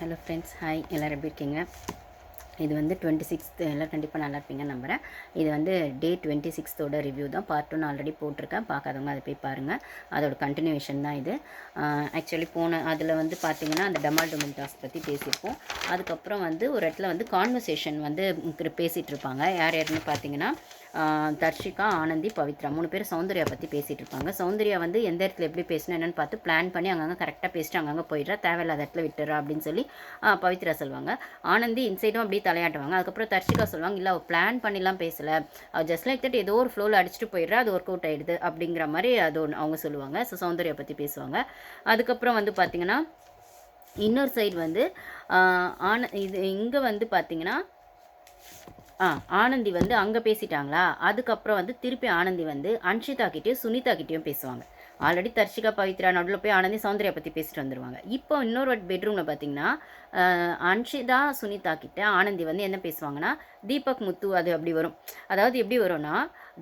Hello friends hi எல்லோரும் எப்படி இருக்கீங்க இது வந்து டுவெண்ட்டி சிக்ஸ்த் எல்லாம் கண்டிப்பாக நல்லா இருப்பீங்க நம்புகிறேன் இது வந்து டே டுவெண்ட்டி சிக்ஸ்த்தோட ரிவ்யூ தான். பார்ட் ஒன் ஆல்ரெடி போட்டிருக்கேன். பார்க்காதவங்க அதை போய் பாருங்கள் அதோட கண்டினியூஷன் தான் இது. ஆக்சுவலி போன அதில் வந்து பார்த்தீங்கன்னா அந்த டமால் டொமின் டாஸ்க் பற்றி பேசியிருப்போம். அதுக்கப்புறம் வந்து ஒரு இடத்துல வந்து கான்வர்சேஷன் வந்து பேசிகிட்டு இருப்பாங்க. யார் யாருன்னு பார்த்தீங்கன்னா தர்ஷிகா ஆனந்தி பவித்ரா மூணு பேர் சௌந்தர்யா பற்றி பேசிகிட்டு இருப்பாங்க. சௌந்தர்யா வந்து எந்த இடத்துல எப்படி பேசணும் என்னென்னு பார்த்து பிளான் பண்ணி அங்கங்கே கரெக்டாக பேசிட்டு அங்கங்கே போயிடுறா. தேவையில்லாத இடத்துல விட்டுறா அப்படின்னு சொல்லி பவித்ரா சொல்லுவாங்க ஆனந்தி இன்சைடும் அப்படியே தலையாட்டுவாங்க அதுக்கப்புறம் தர்ஷிகா சொல்லுவாங்க இல்லை அவள் பிளான் பண்ணிலாம் பேசலை. அவள் ஜஸ்ட் லைக் தட் ஏதோ ஒரு ஃப்ளோவில் அடிச்சுட்டு போயிடுறா அது ஒர்க் அவுட் ஆயிடுது. அப்படிங்கிற மாதிரி அது ஒன்று அவங்க சொல்லுவாங்க. ஸோ சௌந்தர்யா பற்றி பேசுவாங்க. அதுக்கப்புறம் வந்து பார்த்தீங்கன்னா இன்னொரு சைடு வந்து ஆன இது இங்கே வந்து பார்த்தீங்கன்னா ஆ ஆனந்தி வந்து அங்கே பேசிட்டாங்களா? அதுக்கப்புறம் வந்து திருப்பி ஆனந்தி வந்து அன்ஷிதா கிட்டேயும் சுனிதா கிட்டேயும் பேசுவாங்க. ஆல்ரெடி தர்ஷிகா பவித்ரா நடுவில் போய் ஆனந்தி சௌந்தர்யா பற்றி பேசிட்டு வந்துருவாங்க. இப்போ இன்னொரு பெட்ரூமில் பார்த்தீங்கன்னா அன்ஷிதா சுனிதா கிட்ட ஆனந்தி வந்து என்ன பேசுவாங்கன்னா தீபக் முத்து அது அப்படி வரும்? அதாவது எப்படி வரும்னா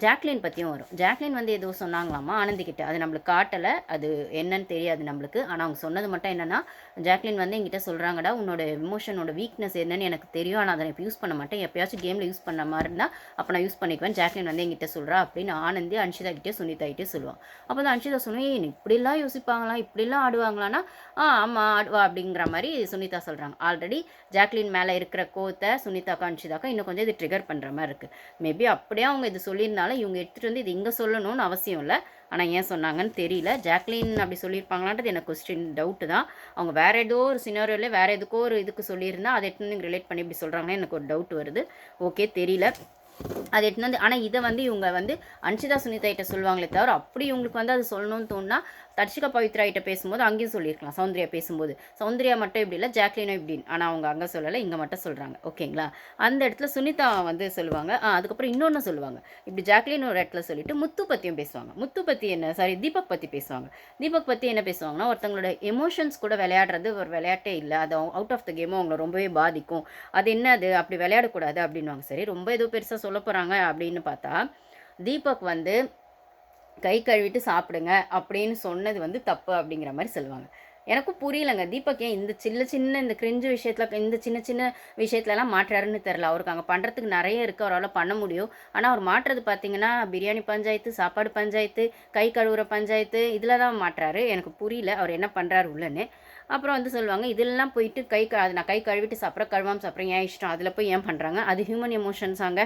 ஜாக்லின் பற்றியும் வரும். ஜாக்லின் வந்து ஏதோ சொன்னாங்களாமா? ஆனந்திக்கிட்ட அது நம்மளுக்கு காட்டலை. அது என்னன்னு தெரியாது நம்மளுக்கு. ஆனால் அவங்க சொன்னது மட்டும் என்னென்னா ஜாக்லின் வந்து என்கிட்ட சொல்கிறாங்கடா உன்னோட எமோஷனோட வீக்னஸ் என்னன்னு எனக்கு தெரியும். ஆனால் அதை நான் யூஸ் பண்ண மாட்டேன். எப்பயாச்சும் கேமில் யூஸ் பண்ண மாதிரி இருந்தால் அப்போ நான் யூஸ் பண்ணிக்குவேன். ஜாக்லின் வந்து எங்கிட்ட சொல்கிறா அப்படின்னு ஆனந்தி அன்ஷிதா கிட்டே சுனிதா கிட்டே சொல்லுவான். அப்போ தான் அன்ஷிதா சொன்னேன் இப்படிலாம் யோசிப்பாங்களா? இப்படிலாம் ஆடுவாங்களான்னா? ஆ ஆமாம் ஆடுவா அப்படிங்கிற மாதிரி சுனிதா சொல்கிறாங்க ஆல்ரெடி ஜாக்லின் மேலே இருக்கிற கோத்தை சுனிதாக்கா அன்ஷிதாக்கா இன்னும் கொஞ்சம் இது ட்ரிகர் பண்ணுற மாதிரி இருக்குது மேபி அப்படியே அவங்க இது சொல்லியிருந்தாலும் இவங்க எடுத்துகிட்டு வந்து இது இங்கே சொல்லணும்னு அவசியம் இல்லை. ஆனால் ஏன் சொன்னாங்கன்னு தெரியல. ஜாக்லின் அப்படி சொல்லியிருப்பாங்களான்றது எனக்கு கொஸ்டின் டவுட்டு தான். அவங்க வேற ஏதோ ஒரு சினாரியோவில் வேற எதுக்கோ ஒரு இதுக்கு சொல்லியிருந்தா அதை எடுத்து ரிலேட் பண்ணி இப்படி சொல்கிறாங்கன்னு எனக்கு ஒரு டவுட் வருது. ஓகே தெரியல. அது எடுத்துன்னு வந்து ஆனால் இதை வந்து இவங்க வந்து அன்ஷிதா சுனிதா கிட்ட சொல்லுவாங்களே தவிர அப்படி இவங்களுக்கு வந்து அது சொல்லணும்னு தோணுனா தர்ஷிகா பவித்ரா கிட்ட பேசும்போது அங்கேயும் சொல்லியிருக்கலாம் சௌந்தர்யா பேசும்போது. சௌந்தர்யா மட்டும் இப்படி இல்லை ஜாக்லினும் இப்படின்னு ஆனால் அவங்க அங்கே சொல்லலை இங்கே மட்டும் சொல்கிறாங்க ஓகேங்களா? அந்த இடத்துல சுனிதா வந்து சொல்லுவாங்க. அதுக்கப்புறம் இன்னொன்று சொல்லுவாங்க. இப்படி ஜாக்லின் ஒரு இடத்துல சொல்லிட்டு முத்து பற்றியும் பேசுவாங்க. முத்து பற்றி என்ன? சாரி தீபக் பற்றி பேசுவாங்க. தீபக் பற்றி என்ன பேசுவாங்கன்னா ஒருத்தங்களோட எமோஷன்ஸ் கூட விளையாடுறது ஒரு விளையாட்டே இல்லை. அது அவுட் ஆஃப் த கேமும் அவங்கள ரொம்பவே பாதிக்கும். அது என்ன அது அப்படி விளையாடக்கூடாது அப்படின்வாங்க சரி ரொம்ப ஏதோ பெருசாக சொல்ல போகிறாங்க அப்படின்னு பார்த்தா தீபக் வந்து கை கழுவிட்டு சாப்பிடுங்க அப்படின்னு சொன்னது வந்து தப்பு அப்படிங்கிற மாதிரி சொல்லுவாங்க. எனக்கும் புரியலங்க தீபக் ஏன் இந்த சின்ன சின்ன இந்த கிரிஞ்சு விஷயத்தில் இந்த சின்ன சின்ன விஷயத்துலலாம் மாற்றாருன்னு தெரில அவருக்கு அங்கே பண்ணுறதுக்கு நிறைய இருக்குது அவரால் பண்ண முடியும். ஆனால் அவர் மாற்றுறது பார்த்தீங்கன்னா பிரியாணி பஞ்சாயத்து சாப்பாடு பஞ்சாயத்து கை கழுவுற பஞ்சாயத்து இதில் தான் மாட்டுறாரு. எனக்கு புரியல அவர் என்ன பண்ணுறாரு உள்ளன்னு. அப்புறம் வந்து சொல்லுவாங்க இதெல்லாம் போயிட்டு கை க அது நான் கை கழுவிட்டு சாப்பிட்றேன் கழுவாமல் சாப்பிட்றேன் ஏன் இஷ்டம்? அதில் போய் ஏன் பண்ணுறாங்க அது ஹியூமன் எமோஷன்ஸாங்க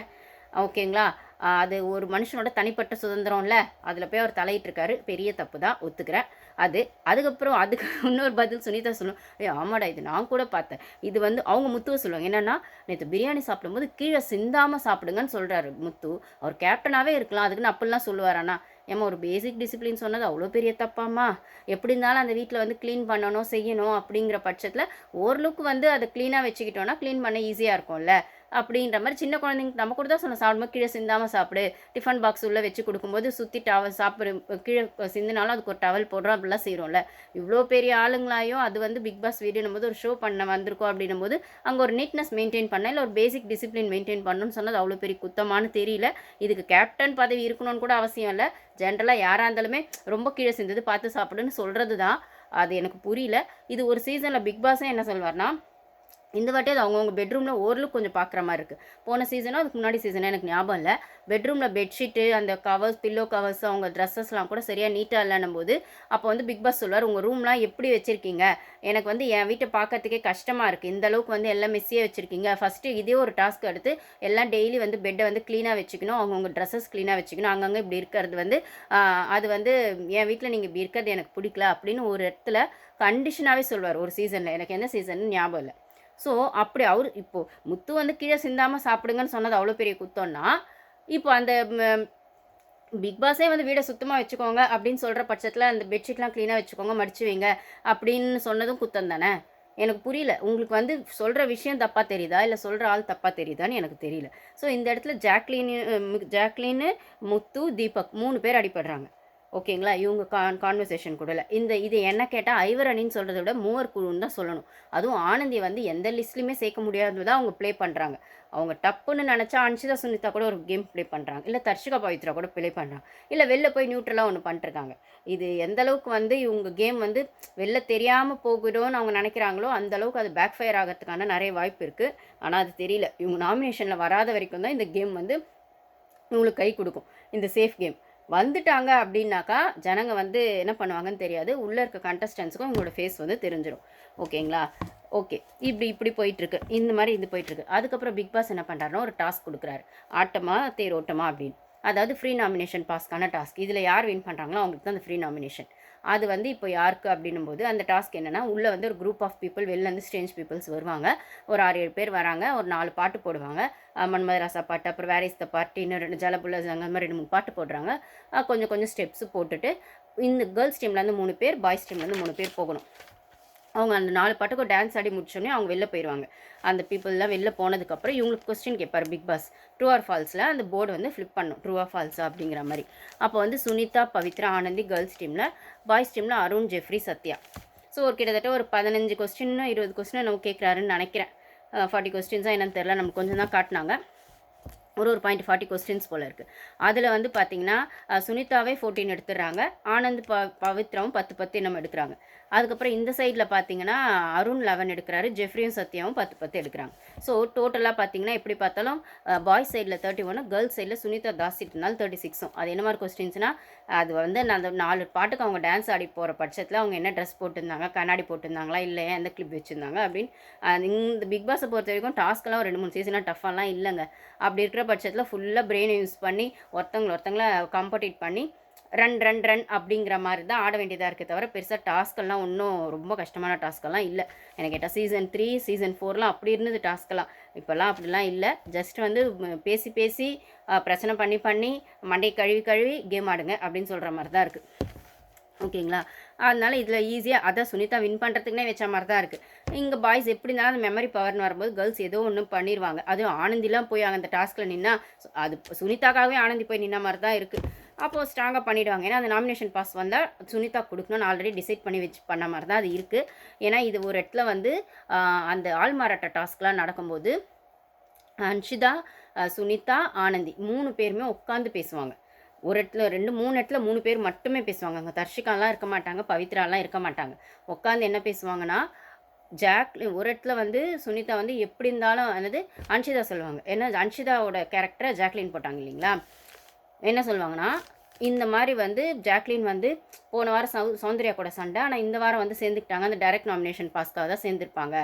ஓகேங்களா? அது ஒரு மனுஷனோட தனிப்பட்ட சுதந்திரம்ல அதில் போய் அவர் தலையிட்டிருக்காரு. பெரிய தப்பு தான் ஒத்துக்கிறேன். அது அதுக்கப்புறம் அதுக்கு இன்னொரு பதில் சுனிதா சொல்லும். ஏ ஆமாடா இது நான் கூட பார்த்தேன். இது வந்து அவங்க முத்துவை சொல்லுவாங்க. என்னென்னா நேற்று பிரியாணி சாப்பிடும்போது கீழே சிந்தாமல் சாப்பிடுங்கன்னு சொல்கிறாரு முத்து. அவர் கேப்டனாகவே இருக்கலாம். அதுக்குன்னு அப்படிலாம் சொல்லுவாரானா ஏம்மா ஒரு பேசிக் டிசிப்ளின் சொன்னது அவ்வளோ பெரிய தப்பாம்மா? எப்படி இருந்தாலும் அந்த வீட்டில் வந்து க்ளீன் பண்ணணும் செய்யணும் அப்படிங்கிற பட்சத்தில் ஓரளவுக்கு வந்து அதை க்ளீனாக வச்சுக்கிட்டோன்னா க்ளீன் பண்ண ஈஸியாக இருக்கும்ல. அப்படின்ற மாதிரி சின்ன குழந்தைங்க நம்ம கூட தான் சொன்ன சாப்பிடும்போது கீழே சிந்தாமல் சாப்பிடு. டிஃபன் பாக்ஸ் உள்ளே வச்சு கொடுக்கும்போது சுற்றி டவல் சாப்பிடு கீழே சிந்தினாலும் அதுக்கு ஒரு டவல் போடுறோம் அப்படிலாம் செய்கிறோம்ல இவ்வளோ பெரிய ஆளுங்களாயும் அது வந்து பிக் பாஸ் வீடியோனும் போது ஒரு ஷோ பண்ண வந்திருக்கோம் அப்படின்னும் போது அங்கே ஒரு நீட்னஸ் மெயின்டைன் பண்ண இல்லை ஒரு பேசிக் டிசிப்ளின் மெயின்டைன் பண்ணணும்னு சொன்னது அவ்வளோ பெரிய குத்தமானு தெரியல. இதுக்கு கேப்டன் பதவி இருக்கணும்னு கூட அவசியம் இல்லை. ஜென்ரலாக யாராக இருந்தாலுமே ரொம்ப கீழே சிந்தது பார்த்து சாப்பிடுன்னு சொல்கிறது தான் அது எனக்கு புரியல. இது ஒரு சீசனில் பிக் பாஸே என்ன சொல்வார்னா இந்த வாட்டி அது அவங்கவுங்க பெட்ரூமில் ஓரளவுக்கு கொஞ்சம் பார்க்குற மாதிரி இருக்குது போன சீசனும் அதுக்கு முன்னாடி சீசனும் எனக்கு ஞாபகம் இல்லை. பெட்ரூமில் பெட்ஷீட்டு அந்த கவர்ஸ் பில்லோ கவர்ஸ் அவங்க ட்ரெஸ்ஸஸ்லாம் கூட சரியாக நீட்டாக இல்லைன்னும் போது அப்போ வந்து பிக் பாஸ் சொல்லுவார் உங்கள் ரூம்லாம் எப்படி வச்சுருக்கீங்க? எனக்கு வந்து என் வீட்டை பார்க்கறதுக்கே கஷ்டமாக இருக்குது இந்த அளவுக்கு வந்து எல்லாம் மெஸ்ஸியாக வச்சுருக்கீங்க. ஃபஸ்ட்டு இதே ஒரு டாஸ்க் எடுத்து எல்லாம் டெய்லி வந்து பெட்டை வந்து க்ளீனாக வச்சுக்கணும். அவங்கவுங்க ட்ரெஸ்ஸஸ் க்ளீனாக வச்சுக்கணும். அங்கங்கே இப்படி இருக்கிறது வந்து அது வந்து என் வீட்டில் நீங்கள் இப்படி இருக்கிறது எனக்கு பிடிக்கல அப்படின்னு ஒரு இடத்துல கண்டிஷனாகவே சொல்வார் ஒரு சீசனில் எனக்கு என்ன சீசன் ஞாபகம் இல்லை. ஸோ அப்படி அவர் இப்போது முத்து வந்து கீழே சிந்தாமல் சாப்பிடுங்கன்னு சொன்னது அவ்வளோ பெரிய குத்தம்னா இப்போ அந்த பிக் பாஸே வந்து வீடை சுத்தமாக வச்சுக்கோங்க அப்படின்னு சொல்கிற பட்சத்தில் அந்த பெட்ஷீட்லாம் க்ளீனாக வச்சுக்கோங்க மடிச்சு வைங்க அப்படின்னு சொன்னதும் குத்தம் தானே? எனக்கு புரியல. உங்களுக்கு வந்து சொல்கிற விஷயம் தப்பாக தெரியுதா? இல்லை சொல்கிற ஆள் தப்பாக தெரியுதான்னு எனக்கு தெரியல. ஸோ இந்த இடத்துல ஜாக்லின் ஜாக்லின்னு முத்து தீபக் மூணு பேர் அடிபடுறாங்க. ஓகேங்களா? இவங்க கான் கான்வர்சேஷன் கூட இல்லை. இந்த இது என்ன கேட்டால் ஐவரணின்னு சொல்கிறத விட மூவர் குழுன்னு தான் சொல்லணும். அதுவும் ஆனந்தி வந்து எந்த லிஸ்ட்லையுமே சேர்க்க முடியாதது தான் அவங்க ப்ளே பண்ணுறாங்க அவங்க டப்புன்னு நினச்சா அன்ஷிதா சுனிதா கூட ஒரு கேம் ப்ளே பண்ணுறாங்க இல்லை தர்ஷிகா பவித்ரா கூட ப்ளே பண்ணுறாங்க இல்லை வெளில போய் நியூட்ரலாக ஒன்று பண்ணிருக்காங்க இது எந்த அளவுக்கு வந்து இவங்க கேம் வந்து வெளில தெரியாமல் போகிடும்னு அவங்க நினைக்கிறாங்களோ அந்த அளவுக்கு அது பேக் ஃபயர் ஆகிறதுக்கான நிறைய வாய்ப்பு இருக்குது ஆனால் அது தெரியல. இவங்க நாமினேஷனில் வராத வரைக்கும் தான் இந்த கேம் வந்து இவங்களுக்கு கை கொடுக்கும். இந்த சேஃப் கேம் வந்துட்டாங்க அப்படின்னாக்கா ஜனங்க வந்து என்ன பண்ணுவாங்கன்னு தெரியாது. உள்ளே இருக்க கண்டஸ்டன்ஸுக்கும் உங்களோட ஃபேஸ் வந்து தெரிஞ்சிடும் ஓகேங்களா? ஓகே. இப்படி இப்படி போயிட்டுருக்கு. இந்த மாதிரி இது போயிட்டுருக்கு. அதுக்கப்புறம் பிக் பாஸ் என்ன பண்ணுறாருன்னா ஒரு டாஸ்க் கொடுக்குறாரு. ஆட்டமா தேரோட்டமா அப்படின்னு. அதாவது ஃப்ரீ நாமினேஷன் பாஸ்க்கான டாஸ்க் இதில் யார் வின் பண்ணுறாங்களோ அவங்களுக்கு தான் அந்த ஃப்ரீ நாமினேஷன் அது வந்து இப்போ யாருக்கு அப்படின்னும் போது அந்த டாஸ்க் என்னென்னா உள்ளே வந்து ஒரு குரூப் ஆஃப் பீப்புள் வெளிலேருந்து ஸ்ட்ரேஞ்ச் பீப்புள்ஸ் வருவாங்க. ஒரு ஆறு ஏழு பேர் வராங்க. ஒரு நாலு பாட்டு போடுவாங்க. மன்மதராசா பாட்டு அப்புறம் வேற இஸ் த பாட்டு இன்னும் ரெண்டு ஜலபுல்ல அந்த மாதிரி ரெண்டு மூணு பாட்டு போடுறாங்க. கொஞ்சம் கொஞ்சம் ஸ்டெப்ஸு போட்டுட்டு இந்த கேர்ள்ஸ் டீம்லேருந்து மூணு பேர் பாய்ஸ் டீம்லேருந்து மூணு பேர் போகணும். அவங்க அந்த நாலு பாட்டுக்கும் டான்ஸ் ஆடி முடிச்சோடனே அவங்க வெளில போயிடுவாங்க அந்த பீப்புளெலாம் வெளில போனதுக்கப்புறம் இவங்களுக்கு கொஸ்டின் கேட்பார் பிக் பாஸ் ட்ரூ ஆர் ஃபால்ஸில் அந்த போர்டு வந்து ஃப்ளிப் பண்ணும். ட்ரூ ஆர் ஃபால்ஸா அப்படிங்கிற மாதிரி. அப்போ வந்து சுனிதா பவித்ரா ஆனந்தி கேர்ள்ஸ் டீமில் பாய்ஸ் டீமில் அருண் ஜெஃப்ரி சத்யா. ஸோ ஒரு கிட்டத்தட்ட ஒரு பதினஞ்சு கொஸ்டின்னு இருபது கொஸ்டின் நம்ம கேட்குறாருன்னு நினைக்கிறேன். ஃபார்ட்டி கொஸ்டின்ஸாக என்னன்னு தெரில நமக்கு கொஞ்சம் தான் காட்டினாங்க. ஒரு ஒரு பாயிண்ட் ஃபார்ட்டி கொஸ்டின்ஸ் போல் இருக்குது அதில் வந்து பார்த்தீங்கன்னா சுனிதாவே ஃபோர்டீன் எடுத்துடுறாங்க. ஆனந்த் ப பவித்ராவும் பத்து பத்து நம்ம எடுக்கிறாங்க. அதுக்கப்புறம் இந்த சைடில் பார்த்தீங்கன்னா அருண் லெவன் எடுக்கிறாரு. ஜெஃப்ரியும் சத்யாவும் பத்து பத்து எடுக்கிறாங்க. ஸோ டோட்டலாக பார்த்தீங்கன்னா எப்படி பார்த்தாலும் பாய்ஸ் சைடில் தேர்ட்டி ஒன்று கேர்ள்ஸ் சைடில் சுனிதா தாஸ் இருந்தாலும் தேர்ட்டி சிக்ஸும் அது என்ன மாதிரி கொஸ்டின்ஸ்னால் அது வந்து அந்த நாலு பாட்டுக்கு அவங்க டான்ஸ் ஆடி போகிற பட்சத்தில் அவங்க என்ன ட்ரெஸ் போட்டிருந்தாங்க கண்ணாடி போட்டிருந்தாங்களா இல்லை எந்த கிளிப் வச்சுருந்தாங்க அப்படின்னு இந்த பிக் பாஸை பொறுத்த வரைக்கும் டாஸ்க்கெல்லாம் ரெண்டு மூணு சீசனாக டஃபாலாம் இல்லைங்க. அப்படி இருக்கிற பட்சத்தில் ஃபுல்லாக பிரெயின் யூஸ் பண்ணி ஒருத்தவங்களை ஒருத்தங்களை காம்படிட் பண்ணி ரன் ரன் ரன் அப்படிங்கிற மாதிரி தான் ஆட வேண்டியதாக இருக்கே தவிர பெருசாக டாஸ்க்கெல்லாம் ஒன்றும் ரொம்ப கஷ்டமான டாஸ்க்கெல்லாம் இல்லை. எனக்கு கேட்டால் சீசன் த்ரீ சீசன் ஃபோர்லாம் அப்படி இருந்தது டாஸ்க்கெல்லாம் இப்போல்லாம் அப்படிலாம் இல்லை. ஜஸ்ட் வந்து பேசி பேசி பிரச்சனை பண்ணி பண்ணி மண்டை கழுவி கழுவி கேம் ஆடுங்க அப்படின்னு சொல்கிற மாதிரி தான் இருக்குது ஓகேங்களா? அதனால் இதில் ஈஸியாக அதை சுனிதா வின் பண்ணுறதுக்குனே வச்ச மாதிரி தான் இருக்குது இங்கே பாய்ஸ் எப்படி இருந்தாலும் அந்த மெமரி பவர்னு வரும்போது கேர்ள்ஸ் ஏதோ ஒன்று பண்ணிடுவாங்க அதுவும் ஆனந்திலாம் போய் அந்த டாஸ்கில் நின்னா அது சுனிதாக்காகவே ஆனந்தி போய் நின்ன மாதிரி தான் இருக்குது அப்போது ஸ்ட்ராங்காக பண்ணிவிடுவாங்க ஏன்னா அந்த நாமினேஷன் பாஸ் வந்தால் சுனிதா கொடுக்கணும்னு ஆல்ரெடி டிசைட் பண்ணி வச்சு பண்ண மாதிரி தான் அது இருக்குது ஏன்னா இது ஒரு இடத்துல வந்து அந்த ஆள் மாறாட்ட டாஸ்க்லாம் நடக்கும்போது அன்ஷிதா சுனிதா ஆனந்தி மூணு பேருமே உட்காந்து பேசுவாங்க. ஒரு இடத்துல ரெண்டு மூணு இடத்துல மூணு பேர் மட்டுமே பேசுவாங்க. அங்கே தர்ஷிகாலாம் இருக்க மாட்டாங்க பவித்ராலாம் இருக்க மாட்டாங்க. உட்காந்து என்ன பேசுவாங்கன்னா ஜாக்லி ஒரு இடத்துல வந்து சுனிதா வந்து எப்படி இருந்தாலும் அதாவது அன்ஷிதா சொல்லுவாங்க. ஏன்னா அன்ஷிதாவோட கேரக்டரை ஜாக்லின் போட்டாங்க இல்லைங்களா? என்ன சொல்லுவாங்கன்னா இந்த மாதிரி வந்து ஜாக்லின் வந்து போன வாரம் சௌ சௌந்தர்யா கூட சண்டை ஆனால் இந்த வாரம் வந்து சேர்ந்துக்கிட்டாங்க. அந்த டைரக்ட் நாமினேஷன் பாஸ்க்காக தான் சேர்ந்துருப்பாங்க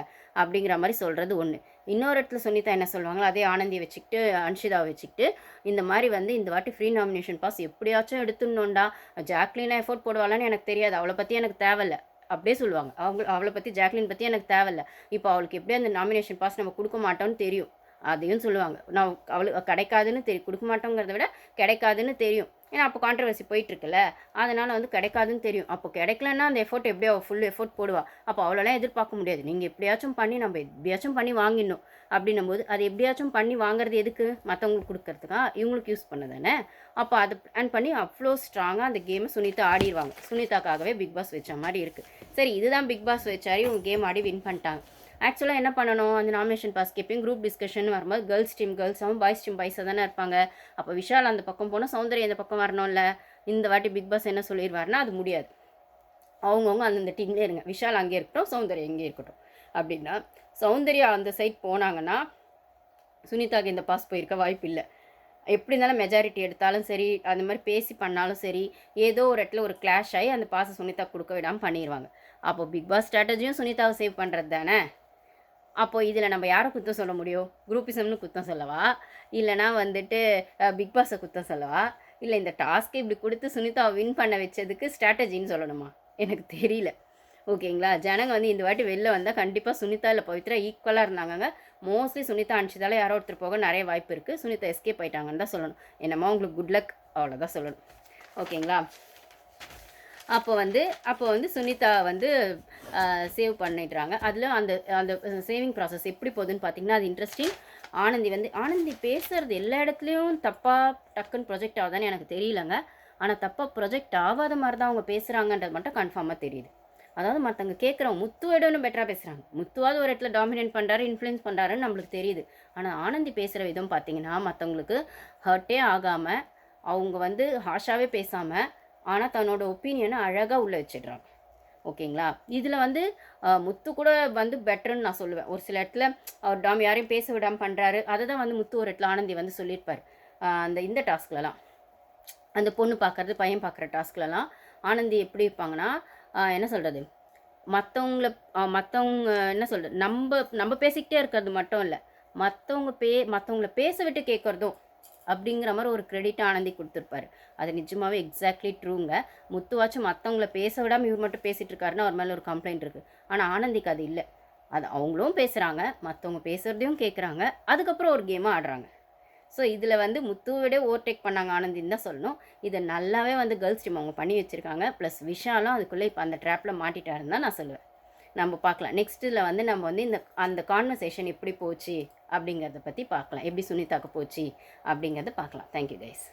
அப்படிங்கிற மாதிரி சொல்கிறது ஒன்று இன்னொரு இடத்துல சுனிதா என்ன சொல்லுவாங்களோ அதே ஆனந்தியை வச்சுக்கிட்டு அன்ஷிதாவை வச்சுக்கிட்டு இந்த மாதிரி வந்து இந்த வாட்டி ஃப்ரீ நாமினேஷன் பாஸ் எப்படியாச்சும் எடுத்துடணும்டா. ஜாக்லினா எஃபோர்ட் போடுவாளான்னு எனக்கு தெரியாது. அவளை பற்றி எனக்கு தேவையில்லை. அப்படியே சொல்லுவாங்க. அவங்க அவளை பற்றி ஜாக்லின் பற்றி எனக்கு தேவையில்ல. இப்போ அவளுக்கு எப்படியும் அந்த நாமினேஷன் பாஸ் நம்ம கொடுக்க மாட்டோம்னு தெரியும். அதையும் சொல்லுவாங்க. நான் அவளுக்கு கிடைக்காதுன்னு தெரியும் கொடுக்க மாட்டோங்கிறத விட கிடைக்காதுன்னு தெரியும். ஏன்னா அப்போ கான்ட்ரவர்சி போயிட்டுருக்குல்ல. அதனால் வந்து கிடைக்காதுன்னு தெரியும். அப்போ கிடைக்கலன்னா அந்த எஃபோர்ட் எப்படியோ ஃபுல் எஃபோர்ட் போடுவா? அப்போ அவ்வளோலாம் எதிர்பார்க்க முடியாது. நீங்கள் எப்படியாச்சும் பண்ணி நம்ம எப்படியாச்சும் பண்ணி வாங்கிடணும். அப்படின்னும் போது அது எப்படியாச்சும் பண்ணி வாங்குறது எதுக்கு? மற்றவங்களுக்கு கொடுக்கறதுக்கா? இவங்களுக்கு யூஸ் பண்ண தானே அப்போ அது பிளான் பண்ணி அவ்வளோ ஸ்ட்ராங்காக அந்த கேமை சுனிதா ஆடிடுவாங்க சுனிதாக்காகவே பிக் பாஸ் வச்ச மாதிரி இருக்குது சரி இதுதான் பிக் பாஸ் வச்சாரி உங்கள் கேம் ஆடி வின் பண்ணிட்டாங்க. ஆக்சுவலாக என்ன பண்ணணும்? அந்த நாமினேஷன் பாஸ் கேப்பையும் குரூப் டிஸ்கஷன் வரும்போது கேர்ள்ஸ் டீம் கேர்ள்ஸாகவும் பாய்ஸ் டீம் பாய்ஸாக தானே இருப்பாங்க. அப்போ விஷால் அந்த பக்கம் போனால் சௌந்தர்யா இந்த பக்கம் வரணும்ல. இந்த வாட்டி பிக் பாஸ் என்ன சொல்லிடுவார்னா அது முடியாது. அவங்கவுங்க அந்தந்த டீம்லேயே இருங்க. விஷால் அங்கே இருக்கட்டும் சௌந்தர்யா இங்கே இருக்கட்டும். அப்படின்னா சௌந்தர்யா அந்த சைட் போனாங்கன்னா சுனிதாக்கு இந்த பாஸ் போயிருக்க வாய்ப்பு இல்லை. எப்படி இருந்தாலும் மெஜாரிட்டி எடுத்தாலும் சரி அந்த மாதிரி பேசி பண்ணாலும் சரி ஏதோ ஒரு இடத்துல ஒரு கிளாஷ் ஆகி அந்த பாஸை சுனிதா கொடுக்க விடாமல் பண்ணிடுவாங்க அப்போ பிக் பாஸ் ஸ்ட்ராட்டஜியும் சுனிதாவை சேவ் பண்ணுறது தானே? அப்போ இதில் நம்ம யாரை குத்தம் சொல்ல முடியும்? குரூப்பிசம்னு குத்தம் சொல்லவா? இல்லைனா வந்துட்டு பிக் பாஸை குத்தம் சொல்லவா? இல்லை இந்த டாஸ்க்கு இப்படி கொடுத்து சுனிதாவை வின் பண்ண வச்சதுக்கு ஸ்ட்ராட்டஜின்னு சொல்லணுமா? எனக்கு தெரியல. ஓகேங்களா? ஜனங்க வந்து இந்த வாட்டி வெளில வந்தால் கண்டிப்பாக சுனிதா இல்லை பவித்ரா ஈக்குவலாக இருந்தாங்க மோஸ்ட்லி சுனிதா அனுப்பிச்சதால யாரோ ஒருத்தர் போக நிறைய வாய்ப்பு இருக்குது சுனிதா எஸ்கேப் ஆயிட்டாங்கன்னு தான் சொல்லணும். என்னமோ உங்களுக்கு குட் லக் அவ்வளோதான் சொல்லணும். ஓகேங்களா? அப்போ வந்து அப்போ வந்து சுனிதா வந்து சேவ் பண்ணிடுறாங்க. அதில் அந்த அந்த சேவிங் ப்ராசஸ் எப்படி போகுதுன்னு பார்த்தீங்கன்னா அது இன்ட்ரெஸ்டிங் ஆனந்தி வந்து ஆனந்தி பேசுகிறது எல்லா இடத்துலையும் தப்பாக டக்குன்னு ப்ரொஜெக்ட் ஆகுதான்னு எனக்கு தெரியலங்க. ஆனால் தப்பாக ப்ரொஜெக்ட் ஆகாத மாதிரி தான் அவங்க பேசுகிறாங்கன்றது மட்டும் கன்ஃபார்மாக தெரியுது. அதாவது மற்றவங்க கேட்குறவங்க முத்து இடம்னு பெட்டராக பேசுகிறாங்க முத்துவாவது ஒரு இடத்துல டாமினேட் பண்ணுறாரு இன்ஃப்ளூயன்ஸ் பண்ணுறாருன்னு நம்மளுக்கு தெரியுது. ஆனால் ஆனந்தி பேசுகிற விதம் பார்த்தீங்கன்னா மற்றவங்களுக்கு ஹர்ட்டே ஆகாமல் அவங்க வந்து ஹாஷாவே பேசாமல் ஆனால் தன்னோட ஒப்பீனியனை அழகாக உள்ளே வச்சிடுறாங்க ஓகேங்களா? இதில் வந்து முத்து கூட வந்து பெட்டர்னு நான் சொல்லுவேன். ஒரு சில இடத்துல அவர் டாம் யாரையும் பேச விடாமல் பண்ணுறாரு அதை தான் வந்து முத்து ஒரு இடத்துல ஆனந்தி வந்து சொல்லியிருப்பார். அந்த இந்த டாஸ்க்லலாம் அந்த பொண்ணு பார்க்குறது பையன் பார்க்குற டாஸ்க்லலாம் ஆனந்தி எப்படி இருப்பாங்கன்னா என்ன சொல்கிறது மற்றவங்கள மற்றவங்க என்ன சொல்கிறது நம்ம நம்ம பேசிக்கிட்டே இருக்கிறது மட்டும் இல்லை மற்றவங்க பே மற்றவங்கள பேச விட்டு கேட்குறதும் அப்படிங்கிற மாதிரி ஒரு கிரெடிட் ஆனந்தி கொடுத்துருப்பாரு. அது நிஜமாவே எக்ஸாக்ட்லி ட்ரூங்க முத்துவாச்சும் மற்றவங்கள பேச விடாமல் இவர் மட்டும் பேசிகிட்டு இருக்காருன்னா அவர் மேலே ஒரு கம்ப்ளைண்ட் இருக்குது ஆனால் ஆனந்திக்கு அது இல்லை. அது அவங்களும் பேசுகிறாங்க மற்றவங்க பேசுகிறதையும் கேட்குறாங்க அதுக்கப்புறம் ஒரு கேமாக ஆடுறாங்க. ஸோ இதில் வந்து முத்துவை விட ஓவர்டேக் பண்ணாங்க ஆனந்தின்னு தான் சொல்லணும். இதை நல்லாவே வந்து கேர்ள்ஸ் டீம் அவங்க பண்ணி வச்சுருக்காங்க. ப்ளஸ் விஷாலும் அதுக்குள்ளே இப்போ அந்த ட்ராப்பில் மாட்டிட்டாருன்னு தான் நான் சொல்லுவேன். நம்ம பார்க்கலாம். நெக்ஸ்ட்டில் வந்து நம்ம வந்து இந்த அந்த கான்வர்சேஷன் எப்படி போச்சு அப்படிங்கிறத பற்றி பார்க்கலாம். எப்படி சுனிதாக்கு போச்சு அப்படிங்கிறத பார்க்கலாம். Thank you guys